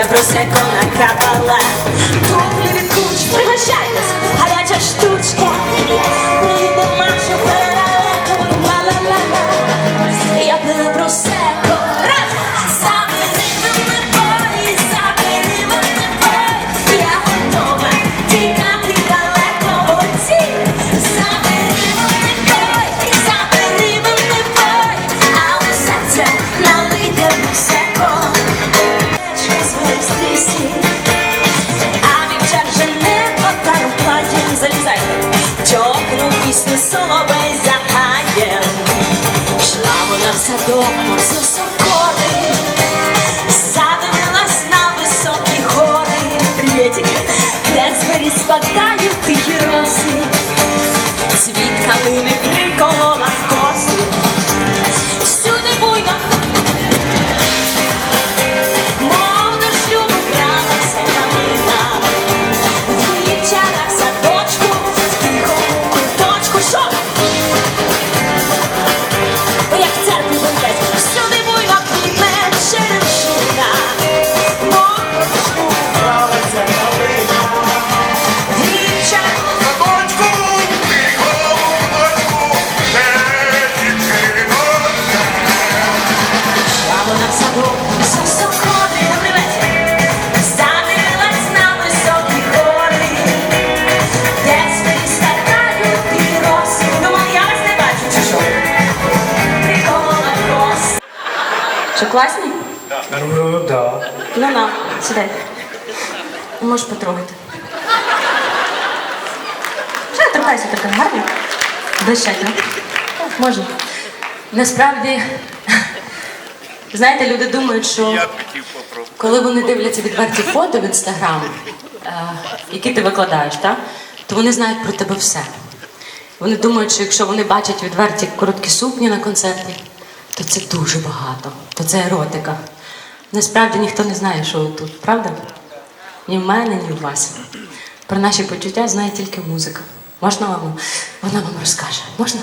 я просеко накапала. Туфлі від куч, пригощайтесь, гаряча штучка. А вівчар же не отару платім залізайте. Тьокну пісню соловей за. Шла вона в садок соколи, Що, класні? Ну, да. Ну на, сідай. Можеш потрогати. Що торкайся таке гарно? Блищать, ну? Можна. Насправді, знаєте, люди думають, що коли вони дивляться відверті фото в інстаграм, е, які ти викладаєш, так? то вони знають про тебе все. Вони думають, що якщо вони бачать відверті короткі сукні на концерті, то це дуже багато, то це еротика. Насправді ніхто не знає, що тут, правда? Ні в мене, ні в вас. Про наші почуття знає тільки музика. Можна вам? Вона вам розкаже. Можна?